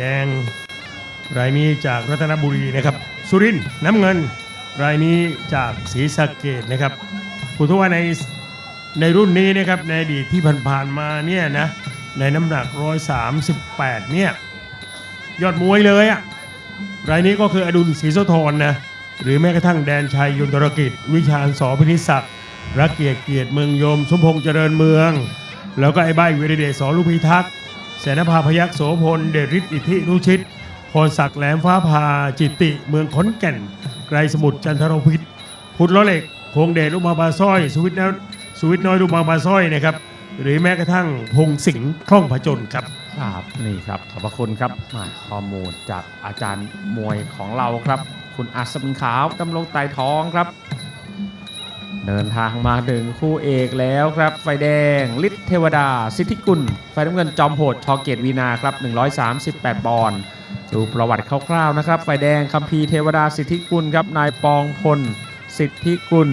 แดง รายนี้จากรัตนบุรีนะครับ สุรินทร์น้ำเงิน รายนี้จากศรีสะเกดนะครับผมถือว่าในในรุ่นนี้นะครับในอดีตที่ผ่านๆมาเนี่ยนะในน้ำหนัก 138 เนี่ยยอดมวยเลยอะรายนี้ก็คืออดุลศรีโสธรนะหรือแม้กระทั่งแดนชัยยนตรกิจ วิชาญสอพินิศักดิ์รักเกียรติเกียรติเมืองยม สมพงษ์เจริญเมือง แล้วก็ไอ้ใบวิริเดชสอลูกพิทักษ์ แสนภาพยักษ์โสพล เดชฤทธิ์อิทธินุชิตพรศักดิ์แหลมฟ้าพาจิตติ เมืองขอนแก่น ไกรสมุทรจันทรพิษพุทธล้อเหล็กคงเดชลูกมาบาสร้อย สุวิทย์น้อยสุวิทย์น้อยลูกมาบาสร้อยนะครับหรือแม้กระทั่งพงสิงห์คล่องผจญครับครับนี่ครับขอบพระคุณครับมาข้อมูลจากอาจารย์มวยของเราครับ คุณอัศมินขาวดำรงไตทองครับ เดินทางมาถึงคู่เอกแล้วครับ ไฟแดงฤทธิเทวดา สิทธิกุล ไฟน้ำเงินจอมโหดชอเกตวีนาครับ 138 ปอนด์ดูประวัติคร่าวๆนะครับ ไฟแดงคัมภีเทวดาสิทธิกุลครับ นายปองพล สิทธิกุล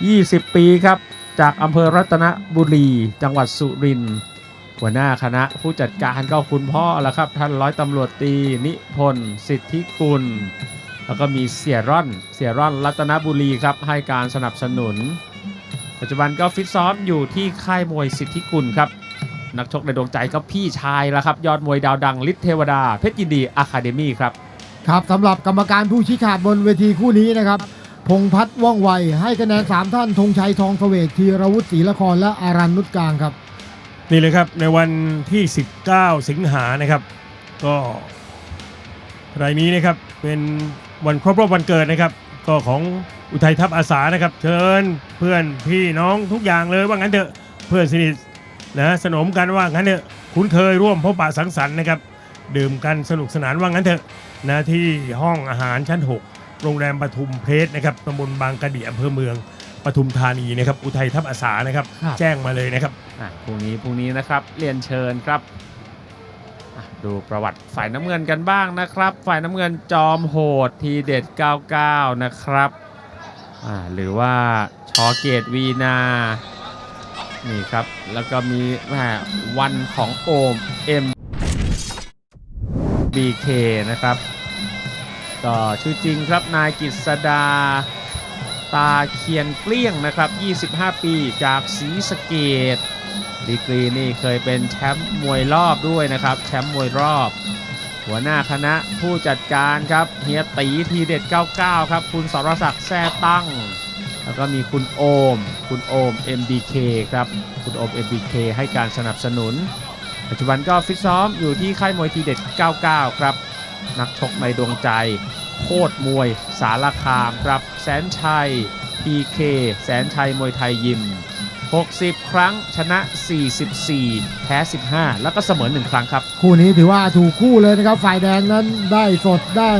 20 ปีครับ จากอำเภอรัตนบุรี จังหวัดสุรินทร์หัวหน้าคณะผู้จัดการก็คุณพ่อละครับ ท่านร้อยตำรวจตรีนิพนธ์สิทธิกุล แล้วก็มีเสียร่อนเสียร่อนรัตนบุรีครับให้การสนับสนุน ปัจจุบันก็ฟิตซ้อมอยู่ที่ค่ายมวยสิทธิกุลครับ นักชกในดวงใจก็พี่ชายละครับ ยอดมวยดาวดังฤทธิเทวดา เพชรยินดีอะคาเดมี่ครับ ครับสำหรับกรรมการผู้ชี้ขาดบนเวทีคู่นี้นะครับพงษ์พัฒน์ว่องไว ให้คะแนน 3 ท่านธงชัยทองเสวกธีรวุฒิศรีละครและอารันนุชกลางครับ นี่เลยครับในวันที่ 19 สิงหานะครับ ก็รายนี้นะครับเป็น วันครบรอบวันเกิดนะครับ ก็ของอุทัยทัพอาสานะครับ เชิญเพื่อนพี่น้องทุกอย่างเลยว่างั้นเถอะเพื่อนสนิทนะสนมกันว่างั้นเถอะคุ้นเคยร่วมพบปะสังสรรค์นะครับดื่มกันสนุกสนานว่างั้นเถอะนะที่ห้องอาหารชั้น 6 โรงแรมปทุมเพชรนะครับตำบลบางกระเดีอำเภอเมืองปทุมธานีนะครับอุทัยทัพอาสานะครับ ครับ แจ้งมาเลยนะครับ อะพรุ่งนี้พรุ่งนี้นะครับเรียนเชิญครับอะ ดูประวัติฝ่ายน้ำเงินกันบ้างนะครับ ฝ่ายน้ำเงินจอมโหดทีเด็ด 99 นะครับหรือว่าชอเกตวีนานี่ครับ แล้วก็มีวันของโอม M BK นะครับ ก็ชื่อจริงครับนายกิษดาตาเคียนเกลี้ยงนะครับ 25 ปีจากศรีสะเกด ดีกรีนี่เคยเป็นแชมป์มวยรอบด้วยนะครับแชมป์มวยรอบ หัวหน้าคณะผู้จัดการครับเฮียตีทีเด็ด 99 ครับ คุณสรศักดิ์แซ่ตั้ง แล้วก็มีคุณโอม คุณโอม MBK ครับคุณโอม MBK ให้การสนับสนุน ปัจจุบันก็ฟิตซ้อมอยู่ที่ค่ายมวยทีเด็ด 99 ครับ นักชกในดวงใจ โคตรมวยสารคามครับ แสนชัย PK แสนชัยมวยไทยยิม 60 ครั้งชนะ 44 แพ้ 15 แล้วก็เสมอ 1 ครั้งครับ คู่นี้ถือว่าถูกคู่เลยนะครับฝ่ายแดงนั้นได้สดได้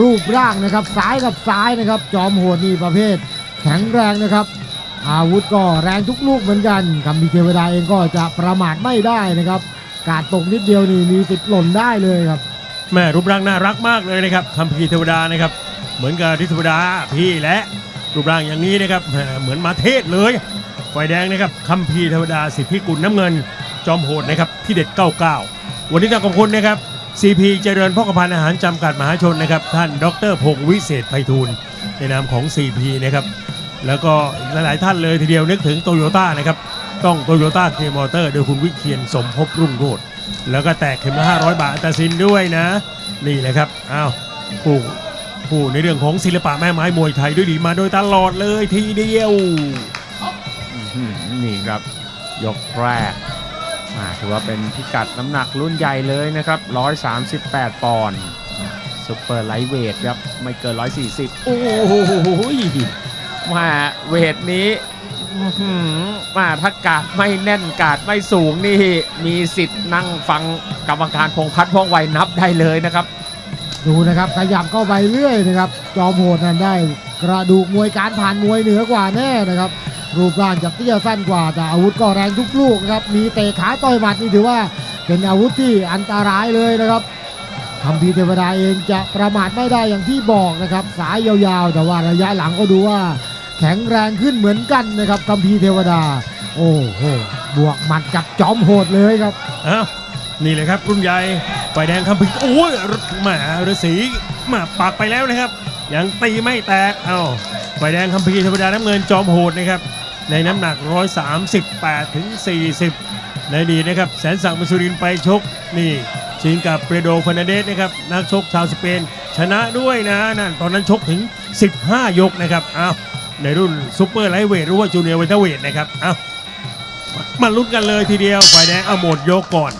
รูปร่างนะครับซ้ายกับซ้ายนะครับ จอมโหดนี่ประเภท แข็งแรงนะครับ อาวุธก็แรงทุกลูกเหมือนกันคำมีเทวดาเองก็จะประมาทไม่ได้นะครับ การตกนิดเดียวนี่มีสิทธิ์หล่นได้เลยครับแม่รูปร่างน่ารักมากเลยนะครับคัมภีร์เทวดานะครับเหมือนกับทิเทวดาพี่และรูปร่างอย่างนี้นะครับแหมเหมือนมาเทศเลย ฝ่ายแดงนะครับคัมภีธร์เทวดาสิทธิกุลน้ำเงิน จอมโหดนะครับที่เด็ด 99 วันนี้ต้องขอบคุณนะครับ CP เจริญพ่อกพันอาหารจำกัดมหาชนนะครับ ท่านดรพงศ์วิเศษไพฑูรย์ในนามของ CP นะครับ แล้วก็หลาย ๆ ท่านเลยทีเดียวนึกถึงโตโยต้านะครับ ต้องโตโยต้าเคมอเตอร์โดยคุณวิเชียนสมภพรุ่งโรจน์แล้วก็แตกเข็มละ500 บาทตัดสินด้วยนะ นี่แหละครับอ้าวผู้ผู้ในเรื่องของศิลปะแม่ไม้มวยไทยด้วยดีมาโดยตลอดเลยทีเดียว นี่ครับยกแรกอ่าถือว่าเป็นพิกัดน้ำหนักรุ่นใหญ่เลยนะครับ 138 ปอนด์ซุปเปอร์ไลท์เวทครับ ไม่เกิน 140 โอ้โหมาเวทนี้อื้อหือมาถ้ากาดไม่แน่นกาดไม่สูงนี่ มีสิทธิ์นั่งฟังกรรมการพงพัฒน์ว่องไวนับได้เลยนะครับ ดูนะครับขยับเข้าไปเรื่อยนะครับ จอมโหดนั้นได้ กระดูกมวยการผ่านมวยเหนือกว่าแน่นะครับ รูปร่างจะเตี้ยสั้นกว่าแต่อาวุธก็แรงทุกลูกครับมีเตะขาต่อยหมัดนี่ถือว่าเป็นอาวุธที่อันตรายเลยนะครับคำพีเทวดาเองจะประมาทไม่ได้อย่างที่บอกนะครับ สายยาวๆ แต่ว่าระยะหลังก็ดูว่า แข็งแรงขึ้นเหมือนกันนะครับคำพีเทวดา โอ้โหบวกหมัดกับจอมโหดเลยครับอ้าวนี่เลยครับรุ่นใหญ่ไฟแดงคำพิงโอ้ยแหมาฤาษีมาปักไปแล้วนะครับ ยังตีไม่แตก เอ้าไฟแดงคำพีธร์เทวดาน้ำเงินจอมโหดนะครับ ในน้ำหนัก 138ถึง40 ในดีนะครับ แสนศักดิ์มสุรินไปชก นี่ชิงกับเปโดฟานาเดสนะครับ นักชกชาวสเปน ชนะด้วยนะนั่นตอนนั้นชกถึง 15 ยกนะครับ เอ้าในรุ่นซูเปอร์ไลท์เวทหรือว่าจูเนียร์เวเตอร์เวทนะครับ เอ้ามาลุ้นกันเลยทีเดียวไฟแดงเอาหมดยกก่อน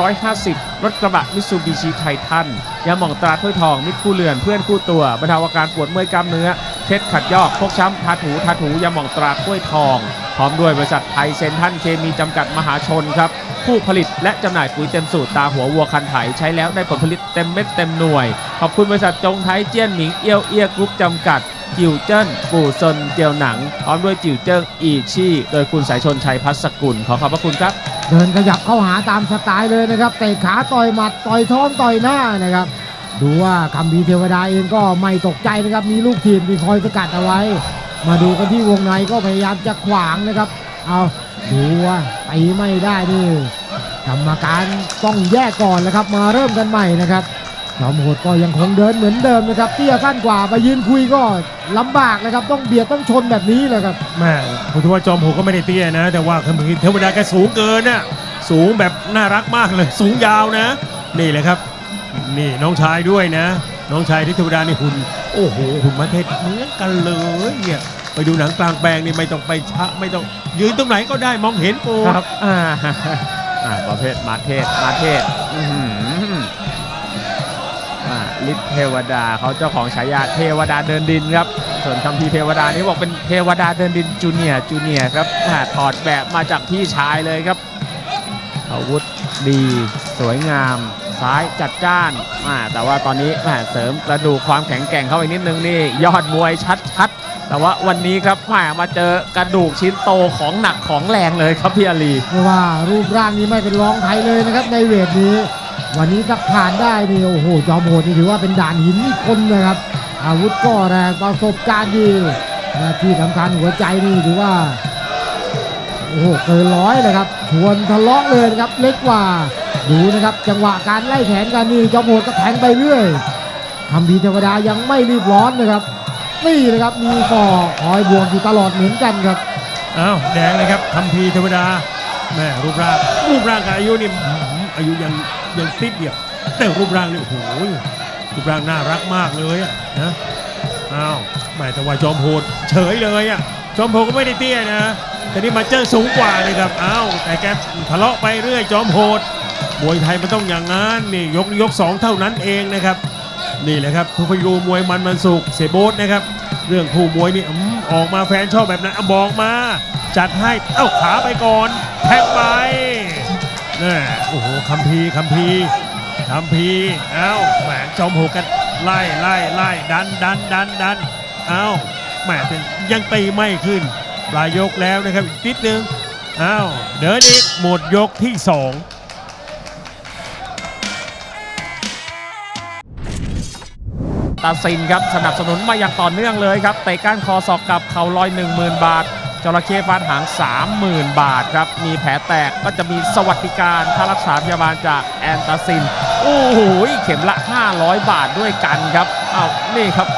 ร้อยห้าสิบรถกระบะมิซูบิชิไททันยาหม่องตราถ้วยทองมิตรคู่เรือนเพื่อนคู่ตัวบรรเทาอาการปวดเมื่อยกล้ามเนื้อเคล็ดขัดยอกพกช้ำทาถูทาถูยาหม่องตราถ้วยทอง พร้อมด้วยบริษัทไทยเซนทันเคมีจำกัดมหาชนครับ ผู้ผลิตและจำหน่ายปุ๋ยเต็มสูตรตาหัววัวคันไถใช้แล้วได้ผลผลิตเต็มเม็ดเต็มหน่วย ขอบคุณบริษัทจงไทยเจี้ยนหมิงเอี้ยวเอี้ยกรุ๊ปจำกัดจิวเจิ้นปู่ซนเจียวหนังพร้อมด้วยจิวเจิ้งอีชี่ โดยคุณสายชนชัยพัสกุลขอขอบพระคุณครับ เดินขยับเข้าหาตามสไตล์เลยนะครับเตะขาต่อยหมัดต่อยท้องต่อยหน้านะครับ ดูว่าคำพีเทวดาเองก็ไม่ตกใจนะครับมีลูกทีมที่คอยสกัดเอาไว้ มาดูกันที่วงในก็พยายามจะขวางนะครับ เอาดูว่าตีไม่ได้นี่กรรมการต้องแยกก่อนแล้วครับ มาเริ่มกันใหม่นะครับ จอมโหดก็ยังคงเดินเหมือนเดิมนะครับเตี้ยสั้นกว่ามายืนคุยก็ลำบากนะครับ ต้องเบียดต้องชนแบบนี้เลยครับแม่ผมถือว่าจอมโหก็ไม่ได้เตี้ยนะ แต่ว่าคำพีร์เทวดาแกสูงเกินน่ะสูงแบบน่ารักมากเลย สูงยาวนะ นี่แหละครับ นี่น้องชายด้วยนะ น้องชายที่เทวดานี่หุ่นโอ้โหหุ่นมาเทศเหมือนกันเลยเนี่ยไปดูหนังกลางแปลงนี่ไม่ต้องไปชะไม่ต้องยืนตรงไหนก็ได้มองเห็นโปครับอ่าอ่าประเภทมาเทศมาเทศอื้อหืออ่า ฤทธิ์เทวดาเขาเจ้าของฉายาเทวดาเดินดินครับ ส่วนคำพีเทวดานี่บอกเป็นเทวดาเดินดินจูเนียจูเนียครับถอดแบบมาจากพี่ชายเลยครับ อาวุธดีสวยงาม ซ้ายจัดจ้านแต่ว่าตอนนี้เสริมกระดูกความแข็งแกร่งเข้าไปนิดนึงนี่ยอดมวยชัดๆ แต่ว่าวันนี้ครับมาเจอกระดูกชิ้นโตของหนักของแรงเลยครับพี่อาลีว่ารูปร่างนี้ไม่เป็นรองใครเลยนะครับในเวทนี้ วันนี้ถ้าผ่านได้นี่โอ้โหจอมโหดนี่ถือว่าเป็นด่านหินอีกคนนะครับ อาวุธก็แรงประสบการณ์ดีและที่สำคัญหัวใจนี่ถือว่าโอ้โหเกินร้อยเลยครับชวนทะเลาะเลยนะครับเล็กกว่าดูนะครับ จังหวะการไล่แขนกันนี่จอมโหดก็แทงไปเรื่อยคำพีเทวดายังไม่รีบร้อนนะครับนี่นะครับมีก่อคอยบวกอยู่ตลอดเหมือนกันครับอ้าวแดงเลยครับคำพีเทวดาแม่รูปร่างรูปร่างกับอายุนี่อายุยัง ยังติดเดียวแต่รูปร่างนี่โอ้โหรูปร่างน่ารักมากเลยอะนะอ้าวแม่แต่ว่าจอมโหดเฉยเลยอะจอมโหดก็ไม่ได้เตี้ยนะแต่นี่มาเจอสูงกว่าเลยครับอ้าวแต่แกทะเลาะไปเรื่อยจอมโหดมวยไทยมันต้องอย่างนั้นนี่ยกยกสองเท่านั้นเองนะครับ นี่แหละครับทุกพยูมวยมันมันสุกเสยโบสนะครับ เรื่องคู่มวยนี่ออกมาแฟนชอบแบบนั้นอบอกมา จัดให้เอ้าขาไปก่อนแทงไป นี่โอ้โหคัมพีคัมพีคัมพีเอ้าแหมจอมโหกกันไล่ไล่ไล่ดันดันดันดันเอ้าแหมยังตีไม่ขึ้นปลายยกแล้วนะครับอีกนิดนึงเอ้าเดินอีกหมดยกที่สองตาซินครับสนับสนุนมาอย่างต่อเนื่องเลยครับเตะก้านคอศอกกับเข่าลอย 10,000 บาท จระเข้ฟาดหาง 30,000 บาทครับ มีแผลแตกก็จะมีสวัสดิการค่ารักษาพยาบาลจากแอนตาซิน โอ้โหเข็มละ 500 บาทด้วยกันครับเอ้านี่ครับ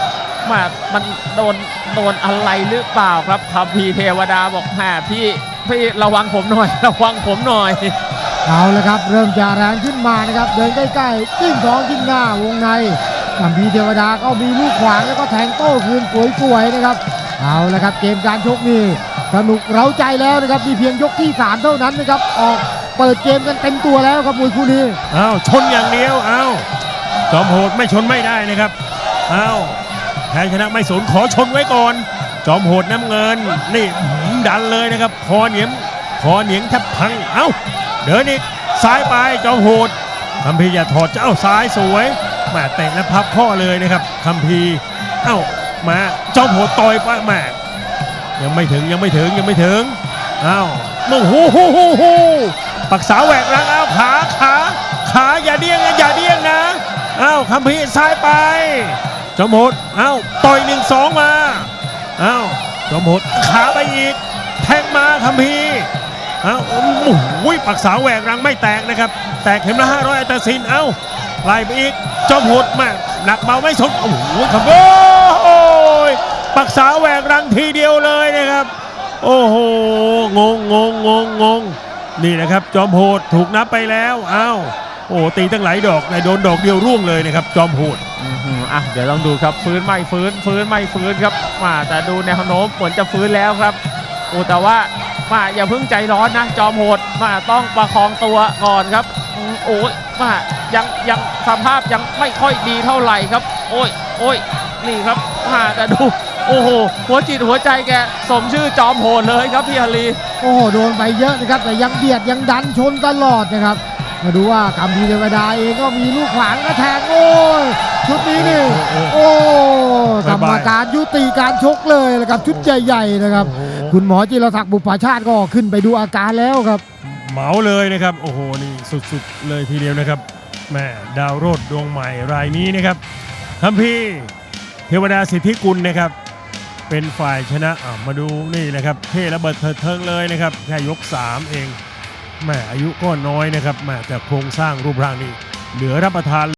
มามันโดนโดนอะไรหรือเปล่าครับคัมพีเทวดาบอกแหมพี่พี่ระวังผมหน่อย ระวังผมหน่อย เอาละครับ เริ่มจะแรงขึ้นมานะครับ เดินใกล้ๆจิ้มท้องจิ้มหน้าวงในกัมพีเทวดาก็มีลูกขวางแล้วก็แทงโต้คืนสวยๆนะครับ เอาละครับเกมการชกนี่ สนุกเร้าใจแล้วนะครับมีเพียงยกที่ 3 เท่านั้นนะครับออกเปิดเกมกันเต็มตัวแล้วครับมวยคู่นี้อ้าวชนอย่างเดียวอ้าวจอมโหดไม่ชนไม่ได้นะครับอ้าวแพ้ชนะไม่สนขอชนไว้ก่อน จอมโหดน้ำเงิน นี่ดันเลยนะครับคอเหนียมคอเหนียงแทบพังเอ้าเดินอีกซ้ายไปจอมโหดคัมพีอย่าถอดเจ้าซ้ายสวยมาเตะและพับข้อเลยนะครับคัมพีเอ้ามาจอมโหดต่อยไปแหมา ยังไม่ถึงยังไม่ถึงยังไม่ถึงอ้าวโอ้โหโหโหโหปักษาแหวกรังอ้าวขาขาขาอย่าเดี้ยงนะอย่าเดี้ยงนะอ้าวคัมพีร์ซ้ายไปจอมหดอ้าวต่อยหนึ่งสองมาอ้าวจอมหดขาไปอีก แทงมาคัมพีร์อ้าวโอ้โหปักเสาแหวกรังไม่แตกนะครับ แตกเข็มละ500อัตราซินเอ้าไล่ไปอีกจอมหดมากหนักเบาไม่สนโอ้โหครับโอ้ย ปักเสาแหวกรังทีเดียวเลยนะครับ โอ้โห งงงงงงงงนี่นะครับ จอมโหดถูกนับไปแล้วอ้าวโอ้ตีตั้งหลายดอกแต่โดนดอกเดียวร่วงเลยนะครับ จอมโหดอะเดี๋ยวต้องดูครับฟื้นไม่ฟื้นฟื้นไม่ฟื้นครับมาแต่ดูแนวโน้มเหมือนจะฟื้นแล้วครับโอ้แต่ว่ามาอย่าเพิ่งใจร้อนนะ จอมโหดมาต้องประคองตัวก่อนครับโอ้ยมายังยังสภาพยังไม่ค่อยดีเท่าไหร่ครับ โอ้ยโอ้ยนี่ครับมาแต่ดู โอ้โห หัวจิตหัวใจแกสมชื่อจอมโหดเลยครับพี่อาลี โอ้โหโดนไปเยอะนะครับ แต่ยังเบียดยังดันชนตลอดนะครับ มาดูว่ากัมพีเทวดาเองก็มีลูกขวางกระแทกโอ้ยชุดนี้นี่โอ้โหโอ้กรบ๊ายรมบายการยุติการชกเลยนะครับชุดใหญ่ๆนะครับโอ้โหคุณหมอจิรศักดิ์บุพชาติก็ขึ้นไปดูอาการแล้วครับเหมาเลยนะครับ โอ้โหนี่สุดๆเลยทีเดียวนะครับแม่ดาวโรดดวงใหม่รายนี้นะครับทัมพีร์เทวดาสิทธิกุลนะครับ เป็นฝ่ายชนะอะมาดูนี่นะครับเทระเบิดเถิดเทิงเลยนะครับแค่ยก 3 เองแม่อายุก็น้อยนะครับแม่แต่โครงสร้างรูปร่างนี่เหลือรับประทาน